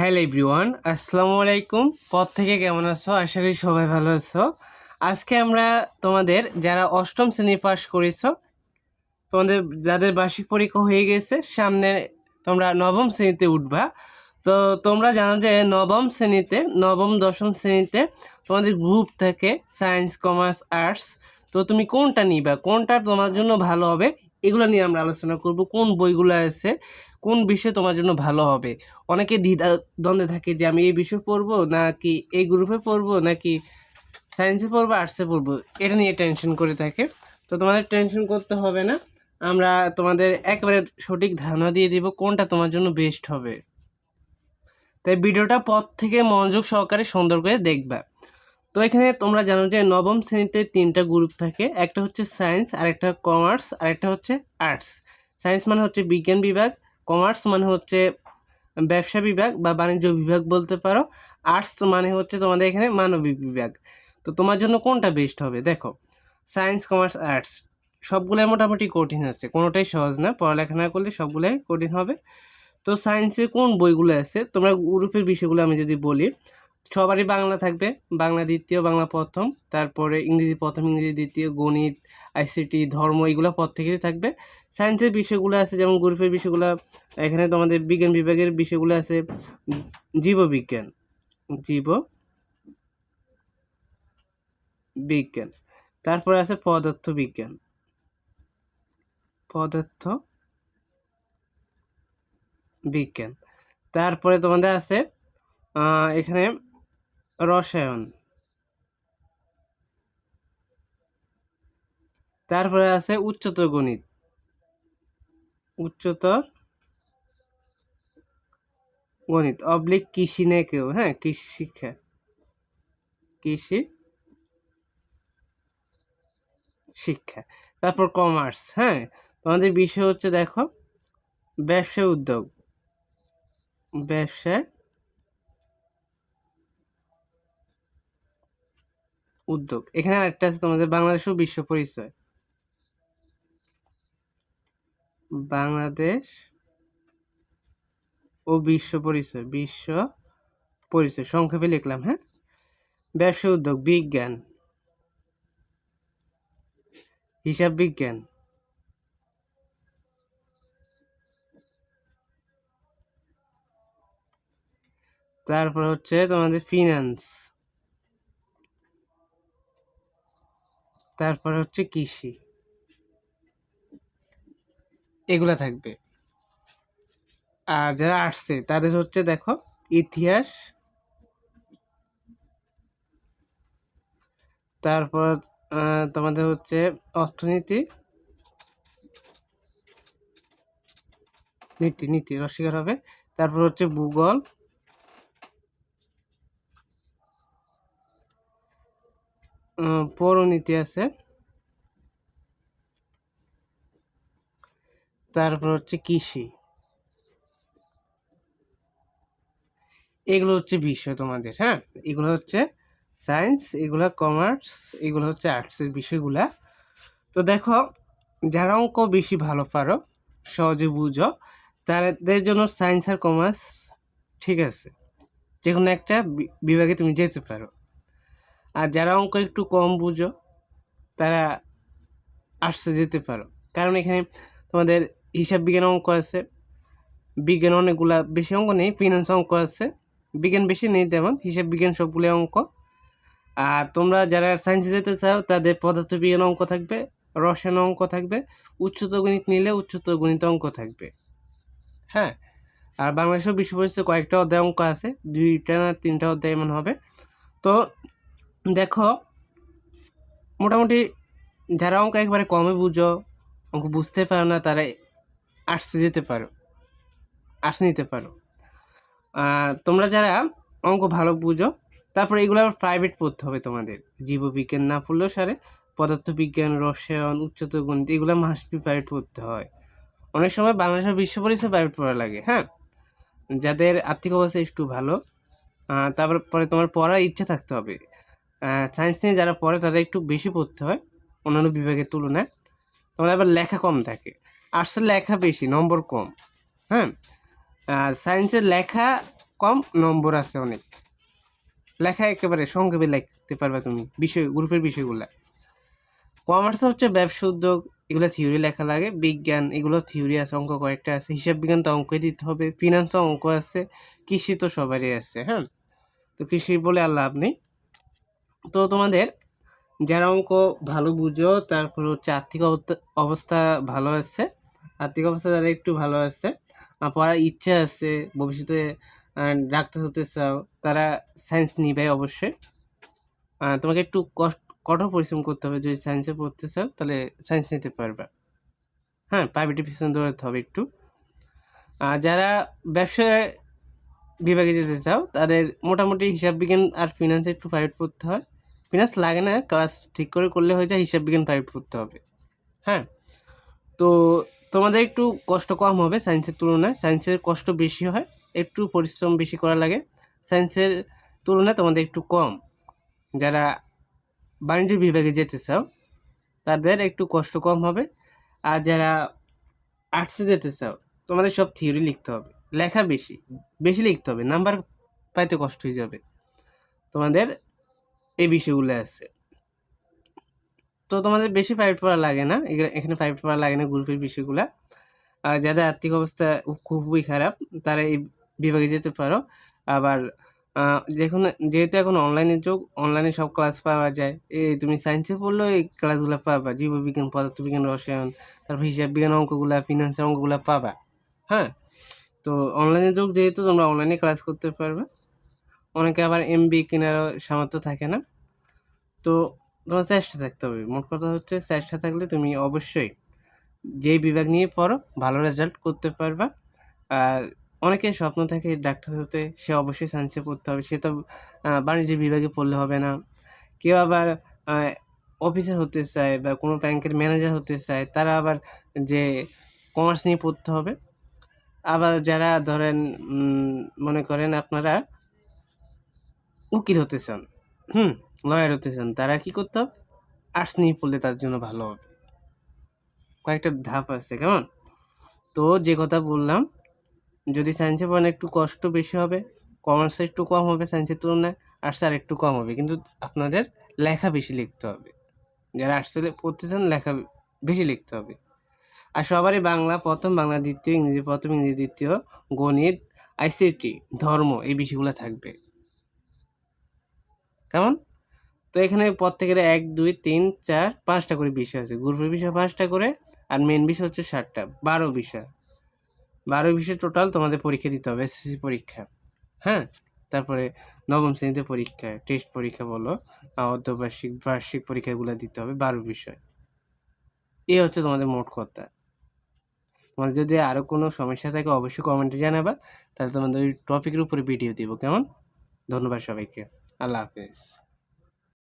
Hello everyone, আসসালামু আলাইকুম। পথ থেকে কেমন আছো? আশা করি সবাই ভালো আছো। আজকে আমরা তোমাদের যারা অষ্টম শ্রেণি পাস করেছ, তোমাদের, যাদের বার্ষিক পরীক্ষা হয়ে গেছে, সামনে তোমরা নবম শ্রেণীতে উঠবা। তো তোমরা জানো যে নবম শ্রেণীতে, নবম, দশম শ্রেণীতে তোমাদের গ্রুপ থাকে সায়েন্স কমার্স আর্টস তো তুমি কোনটা নিবা? কোনটা তোমার জন্য ভালো হবে? এগুলো নিয়ে আমরা আলোচনা করব, কোন বইগুলো আছে, কোন বিষয় তোমার জন্য ভালো হবে। অনেকে দ্বিধা দ্বন্দ্বে থাকে যে আমি এই বিষয় পড়ব, নাকি এই গ্রুপে পড়ব, নাকি সায়েন্সে পড়ব আর্টসে পড়ব, এটা নিয়ে টেনশন করে থাকে। তো তোমাদের টেনশন করতে হবে না, আমরা তোমাদের একেবারে সঠিক ধারণা দিয়ে দিব কোনটা তোমার জন্য বেস্ট হবে। তাই ভিডিওটা পথ থেকে মনোযোগ সহকারে সুন্দর করে দেখবা। তো এখানে তোমরা জানো যে নবম শ্রেণীতে তিনটা গ্রুপ থাকে। একটা হচ্ছে সায়েন্স আরেকটা কমার্স আরেকটা হচ্ছে আর্টস সায়েন্স মানে হচ্ছে বিজ্ঞান বিভাগ কমার্স মানে হচ্ছে ব্যবসা বিভাগ বা বাণিজ্য বিভাগ বলতে পারো। আর্টস মানে হচ্ছে তোমাদের এখানে মানবিক বিভাগ। তো তোমার জন্য কোনটা বেস্ট হবে? দেখো সায়েন্স কমার্স আর্টস সবগুলোই মোটামুটি কঠিন আছে, কোনোটাই সহজ না। পড়ালেখা না করলে সবগুলোই কঠিন হবে। তো সায়েন্সের কোন বইগুলো আছে? তোমরা গ্রুপের বিষয়গুলো আমি যদি বলি সবারই বাংলা থাকবে। বাংলা দ্বিতীয়, বাংলা প্রথম, তারপরে ইংরেজি প্রথম, ইংরেজি দ্বিতীয়, গণিত, আইসিটি, ধর্ম, এগুলো পর থেকেই থাকবে। সায়েন্সের বিষয়গুলো আছে, যেমন গ্রুপের বিষয়গুলো, এখানে তোমাদের বিজ্ঞান বিভাগের বিষয়গুলো আছে। জীববিজ্ঞান জীব বিজ্ঞান তারপরে আছে পদার্থ বিজ্ঞান পদার্থ বিজ্ঞান তারপরে তোমাদের আছে এখানে রসায়ন। তারপরে আছে উচ্চতর গণিত। উচ্চতর গণিত। অবলিক কৃষি নেই কেউ হ্যাঁ কৃষি শিক্ষা। কৃষি শিক্ষা। তারপর কমার্স হ্যাঁ তোমাদের বিষয় হচ্ছে দেখো ব্যবসা উদ্যোগ। ব্যবসা উদ্যোগ। এখানে আরেকটা আছে তোমাদের বাংলাদেশ ও বিশ্ব পরিচয়। বাংলাদেশ ও বিশ্ব পরিচয় বিশ্ব পরিচয়। সংক্ষেপে লিখলাম হ্যাঁ? ব্যবসা উদ্যোগ, বিজ্ঞান। হিসাব বিজ্ঞান। তারপর হচ্ছে তোমাদের ফিনান্স তারপর হচ্ছে কৃষি। এগুলা থাকবে। আর যারা আসছে, তাদের হচ্ছে দেখো, ইতিহাস। তারপর তোমাদের হচ্ছে অর্থনীতি। নীতি নীতি রসিকার হবে। তারপর হচ্ছে ভূগোল। পৌরনীতি আছে। তারপর হচ্ছে কৃষি। এগুলো হচ্ছে বিষয় তোমাদের হ্যাঁ? এগুলো হচ্ছে সায়েন্স এগুলো কমার্স এগুলো হচ্ছে আর্টসের বিষয়গুলা। তো দেখো, যারা অঙ্ক বেশি ভালো পারো, সহজে বুঝো, তাদের জন্য সায়েন্স আর কমার্স ঠিক আছে। যে কোনো একটা বিভাগে তুমি যেতে পারো। আর যারা অঙ্ক একটু কম বুঝো, তারা আর্টসে যেতে পারো। কারণ এখানে তোমাদের হিসাব বিজ্ঞান অঙ্ক আছে। বিজ্ঞান অনেকগুলা বেশি অঙ্ক নেই ফিনান্স অঙ্ক আছে। বিজ্ঞান বেশি নেই তেমন, হিসাব বিজ্ঞান সবগুলো অঙ্ক। আর তোমরা যারা সায়েন্সে যেতে চাও, তাদের পদার্থবিজ্ঞান অঙ্ক থাকবে, রসায়ন অঙ্ক থাকবে, উচ্চতর গণিত নিলে উচ্চতর গণিত অঙ্ক থাকবে। হ্যাঁ? আর বাংলাদেশের বিশ্ব পরিচয় কয়েকটা অধ্যায় অঙ্ক আছে, দুইটা না তিনটা অধ্যায় এমন হবে। তো দেখো, মোটামুটি যারা অঙ্ক একবারে কমে বুঝো অঙ্ক বুঝতে পারো না, তারা আর্টসে যেতে পারো আর্টস নিতে পারো। তোমরা যারা অঙ্ক ভালো বুঝো, তারপরে এগুলো আবার প্রাইভেট পড়তে হবে তোমাদের। জীববিজ্ঞান না পড়লেও সারে, পদার্থবিজ্ঞান, রসায়ন, উচ্চতর গণিত, এগুলো মাস্ট বি প্রাইভেট পড়তে হয়। অনেক সময় বাংলাদেশের বিশ্ব পরিচয় প্রাইভেট পড়া লাগে হ্যাঁ? যাদের আর্থিক অবস্থা একটু ভালো তারপরে পরে তোমার পড়ার ইচ্ছা থাকতে হবে। সায়েন্স নিয়ে যারা পড়ে, তাদের একটু বেশি পড়তে হয়, অন্যান্য বিভাগের তুলনায়। তোমার আবার লেখা কম থাকে। আর্টসের লেখা বেশি, নম্বর কম। হ্যাঁ? আর সায়েন্সের লেখা কম, নম্বর আছে অনেক। লেখা একেবারে সংক্ষেপে লিখতে পারবে তুমি, বিষয়, গ্রুপের বিষয়গুলো। কমার্স হচ্ছে ব্যবসা উদ্যোগ, এগুলো থিওরি লেখা লাগে। বিজ্ঞান, এগুলো থিওরি আছে, অঙ্ক কয়েকটা আছে। হিসাব বিজ্ঞান তো অঙ্কই দিতে হবে। ফিনান্স অঙ্ক আছে। কৃষি তো সবারই আছে হ্যাঁ? তো কৃষি বলে আর লাভ নেই। তো তোমাদের যারা অঙ্ক ভালো বুঝো, তারপর হচ্ছে আর্থিক অবস্থা- ভালো আছে। আর্থিক অবস্থা যারা একটু ভালো আছে। পড়ার ইচ্ছা আছে, ভবিষ্যতে ডাক্তার হতে চাও, তারা সায়েন্স নিবে অবশ্যই। তোমাকে একটু কষ্ট কঠোর পরিশ্রম করতে হবে। যদি সায়েন্সে পড়তে চাও, তাহলে সায়েন্স নিতে পারবে। হ্যাঁ প্রাইভেটের পিছনে দৌড়াতে হবে একটু। আর যারা ব্যবসায় বিভাগে যেতে চাও, তাদের মোটামুটি হিসাব বিজ্ঞান আর ফিনান্সে একটু প্রাইভেট পড়তে হয়। ফিনান্স লাগে না ক্লাস ঠিক করে করলে হয়ে যায়, হিসাব বিজ্ঞান প্রাইভেট পড়তে হবে। হ্যাঁ? তো তোমাদের একটু কষ্ট কম হবে সায়েন্সের তুলনায়। সায়েন্সের কষ্ট বেশি হয়, একটু পরিশ্রম বেশি করা লাগে। সায়েন্সের তুলনায় তোমাদের একটু কম। যারা বাণিজ্য বিভাগে যেতে চাও, তাদের একটু কষ্ট কম হবে। আর যারা আর্টসে যেতে চাও, তোমাদের সব থিওরি লিখতে হবে। লেখা বেশি বেশি লিখতে হবে, নাম্বার পাইতে কষ্ট হয়ে যাবে। তোমাদের এই বিষয়গুলো আছে। তো তোমাদের বেশি প্রাইভেট পড়া লাগে না এখানে প্রাইভেট পড়া লাগে না গ্রুপের বিষয়গুলো। আর যাদের আর্থিক অবস্থা খুবই খারাপ, তারা এই বিভাগে যেতে পারো। আবার যখন যেহেতু এখন অনলাইনের যুগ অনলাইনে সব ক্লাস পাওয়া যায়। এই তুমি সায়েন্সে পড়লেও এই ক্লাসগুলো পাবা, জীববিজ্ঞান, পদার্থবিজ্ঞান, রসায়ন, তারপর হিসাব বিজ্ঞান অঙ্কগুলা ফিনান্সের অঙ্কগুলো পাবা। হ্যাঁ? তো অনলাইনের যুগ যেহেতু তোমরা অনলাইনে ক্লাস করতে পারবে। অনেকে আবার এমবি কেনারও সামর্থ্য থাকে না। তো তোমার চেষ্টা থাকতে হবে। মোট কথা হচ্ছে চেষ্টা থাকলে তুমি অবশ্যই যে বিভাগ নিয়ে পড়ো, ভালো রেজাল্ট করতে পারবা। আর অনেকের স্বপ্ন থাকে ডাক্তার হতে, সে অবশ্যই সায়েন্সে পড়তে হবে। সে তো বাণিজ্য বিভাগে পড়লে হবে না। কেউ আবার অফিসার হতে চায় বা কোনো ব্যাংকের ম্যানেজার হতে চায়, তারা আবার যে কমার্স নিয়ে পড়তে হবে। আবার যারা ধরেন মনে করেন আপনারা উকিল হতে চান, হুম লয়ার হতে চান, তারা কি করতে? হবে আর্টস নিয়ে পড়লে তার জন্য ভালো হবে। কয়েকটা ধাপ আছে, কেমন? তো যে কথা বললাম, যদি সায়েন্সে পড়েন একটু কষ্ট বেশি হবে কমার্সে একটু কম হবে সায়েন্সের তুলনায় আর্টস আর একটু কম হবে, কিন্তু আপনাদের লেখা বেশি লিখতে হবে। যারা আর্টসে পড়তে চান, লেখা বেশি লিখতে হবে। আর সবারই বাংলা, প্রথম বাংলা, দ্বিতীয় ইংরেজি, প্রথম ইংরেজি, দ্বিতীয় গণিত আইসিটি ধর্ম এই বিষয়গুলো থাকবে। কেমন? তো এখানে প্রত্যেকের এক, দুই, তিন, চার, পাঁচটা করে বিষয় আছে। গ্রুপের বিষয় পাঁচটা করে আর মেন বিষয় হচ্ছে ষাটটা বারো বিষয়। বারো বিষয় টোটাল তোমাদের পরীক্ষা দিতে হবে এসএসসি পরীক্ষা। হ্যাঁ? তারপরে নবম শ্রেণীতে পরীক্ষা টেস্ট পরীক্ষা বলো অর্ধবার্ষিক, বার্ষিক পরীক্ষাগুলো দিতে হবে, বারো বিষয়। এই হচ্ছে তোমাদের মোট কথা। তোমাদের যদি আরও কোনো সমস্যা থাকে, অবশ্যই কমেন্টে জানাবা। তাহলে তোমাদের ওই টপিকের উপরে ভিডিও দিব, কেমন? ধন্যবাদ সবাইকে। আল্লাহ হাফেজ।